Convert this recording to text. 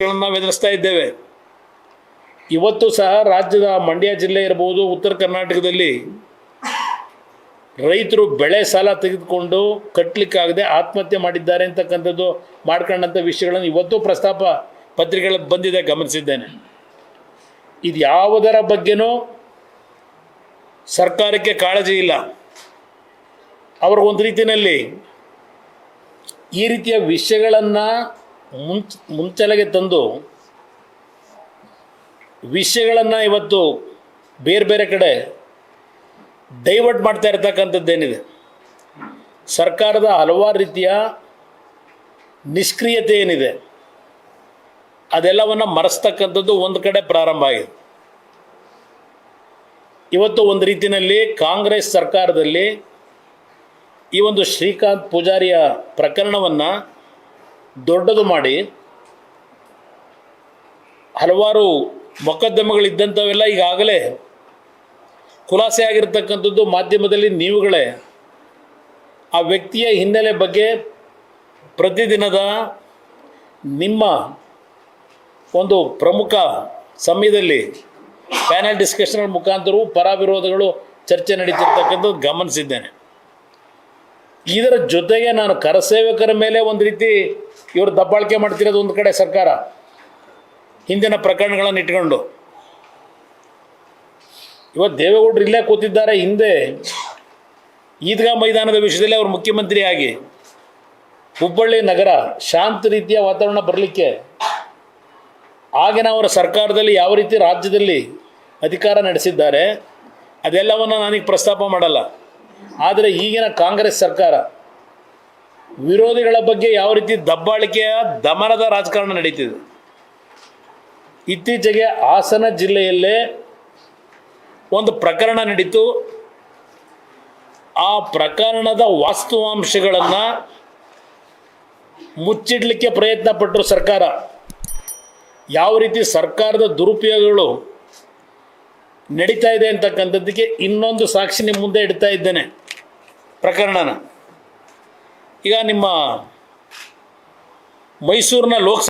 ನಾವು ಎದುರಿಸ್ತಾ ಇದ್ದೇವೆ. ಇವತ್ತು ಸಹ ರಾಜ್ಯದ ಮಂಡ್ಯ ಜಿಲ್ಲೆ ಇರಬಹುದು ಉತ್ತರ ಕರ್ನಾಟಕದಲ್ಲಿ ರೈತರು ಬೆಳೆ ಸಾಲ ತೆಗೆದುಕೊಂಡು ಕಟ್ಟಲಿಕ್ಕಾಗದೆ ಆತ್ಮಹತ್ಯೆ ಮಾಡಿದ್ದಾರೆ ಅಂತಕ್ಕಂಥದ್ದು ಮಾಡ್ಕೊಂಡಂಥ ವಿಷಯಗಳನ್ನು ಇವತ್ತು ಪ್ರಸ್ತಾಪ ಪತ್ರಿಕೆಗಳಲ್ಲಿ ಬಂದಿದೆ, ಗಮನಿಸಿದ್ದೇನೆ. ಇದು ಯಾವುದರ ಬಗ್ಗೆನೂ ಸರ್ಕಾರಕ್ಕೆ ಕಾಳಜಿ ಇಲ್ಲ. ಅವ್ರಿಗೊಂದು ರೀತಿಯಲ್ಲಿ ಈ ರೀತಿಯ ವಿಷಯಗಳನ್ನು ಮುಂಚ, ಮುಂಚೆಲೆಗೆ ತಂದು ವಿಷಯಗಳನ್ನು ಇವತ್ತು ಬೇರೆ ಬೇರೆ ಕಡೆ ಡೈವರ್ಟ್ ಮಾಡ್ತಾ ಇರ್ತಕ್ಕಂಥದ್ದೇನಿದೆ. ಸರ್ಕಾರದ ಹಲವಾರು ರೀತಿಯ ನಿಷ್ಕ್ರಿಯತೆ ಏನಿದೆ, ಅದೆಲ್ಲವನ್ನು ಮರೆಸ್ತಕ್ಕಂಥದ್ದು ಒಂದು ಕಡೆ ಪ್ರಾರಂಭ ಆಗಿದೆ. ಇವತ್ತು ಒಂದು ರೀತಿಯಲ್ಲಿ ಕಾಂಗ್ರೆಸ್ ಸರ್ಕಾರದಲ್ಲಿ ಈ ಒಂದು ಶ್ರೀಕಾಂತ್ ಪೂಜಾರಿಯ ಪ್ರಕರಣವನ್ನು ದೊಡ್ಡದು ಮಾಡಿ, ಹಲವಾರು ಮೊಕದ್ದಮೆಗಳಿದ್ದಂಥವೆಲ್ಲ ಈಗಾಗಲೇ ಖುಲಾಸೆ ಆಗಿರ್ತಕ್ಕಂಥದ್ದು ಮಾಧ್ಯಮದಲ್ಲಿ ನೀವುಗಳೇ. ಆ ವ್ಯಕ್ತಿಯ ಹಿನ್ನೆಲೆ ಬಗ್ಗೆ ಪ್ರತಿದಿನದ ನಿಮ್ಮ ಒಂದು ಪ್ರಮುಖ ಸಮಯದಲ್ಲಿ ಪ್ಯಾನಲ್ ಡಿಸ್ಕಷನ್ ಮುಖಾಂತರವೂ ಪರ ವಿರೋಧಗಳು ಚರ್ಚೆ ನಡೀತಿರ್ತಕ್ಕಂಥದ್ದು ಗಮನಿಸಿದ್ದೇನೆ. ಇದರ ಜೊತೆಗೆ ನಾನು ಕರಸೇವಕರ ಮೇಲೆ ಒಂದು ರೀತಿ ಇವರು ದಬ್ಬಾಳಿಕೆ ಮಾಡ್ತಿರೋದು ಒಂದು ಕಡೆ ಸರ್ಕಾರ. ಹಿಂದಿನ ಪ್ರಕರಣಗಳನ್ನು ಇಟ್ಕೊಂಡು. ಇವತ್ತು ದೇವೇಗೌಡರು ಇಲ್ಲೇ ಕೂತಿದ್ದಾರೆ, ಹಿಂದೆ ಈದ್ಗಾ ಮೈದಾನದ ವಿಷಯದಲ್ಲಿ ಅವರು ಮುಖ್ಯಮಂತ್ರಿಯಾಗಿ ಹುಬ್ಬಳ್ಳಿ ನಗರ ಶಾಂತ ರೀತಿಯ ವಾತಾವರಣ ಬರಲಿಕ್ಕೆ ಆಗಿನ ಅವರ ಸರ್ಕಾರದಲ್ಲಿ ಯಾವ ರೀತಿ ರಾಜ್ಯದಲ್ಲಿ ಅಧಿಕಾರ ನಡೆಸಿದ್ದಾರೆ, ಅದೆಲ್ಲವನ್ನು ನನಗೆ ಪ್ರಸ್ತಾಪ ಮಾಡಲ್ಲ. ಆದರೆ ಈಗಿನ ಕಾಂಗ್ರೆಸ್ ಸರ್ಕಾರ ವಿರೋಧಿಗಳ ಬಗ್ಗೆ ಯಾವ ರೀತಿ ದಬ್ಬಾಳಿಕೆಯ ದಮನದ ರಾಜಕಾರಣ ನಡೀತಿದೆ? ಇತ್ತೀಚೆಗೆ ಹಾಸನ ಜಿಲ್ಲೆಯಲ್ಲೇ ಒಂದು ಪ್ರಕರಣ ನಡೀತು. ಆ ಪ್ರಕರಣದ ವಾಸ್ತವಾಂಶಗಳನ್ನು ಮುಚ್ಚಿಡಲಿಕ್ಕೆ ಪ್ರಯತ್ನ ಪಟ್ಟರು ಸರ್ಕಾರ. ಯಾವ ರೀತಿ ಸರ್ಕಾರದ ದುರುಪಯೋಗಗಳು ನಡೀತಾ ಇದೆ ಅಂತಕ್ಕಂಥದ್ದಕ್ಕೆ ಇನ್ನೊಂದು ಸಾಕ್ಷಿ ನಿಮ್ಮ ಮುಂದೆ ಇಡ್ತಾ ಇದ್ದೇನೆ. ಪ್ರಕರಣನ. ಈಗ ನಿಮ್ಮ ಮೈಸೂರಿನ ಲೋಕಸಭೆ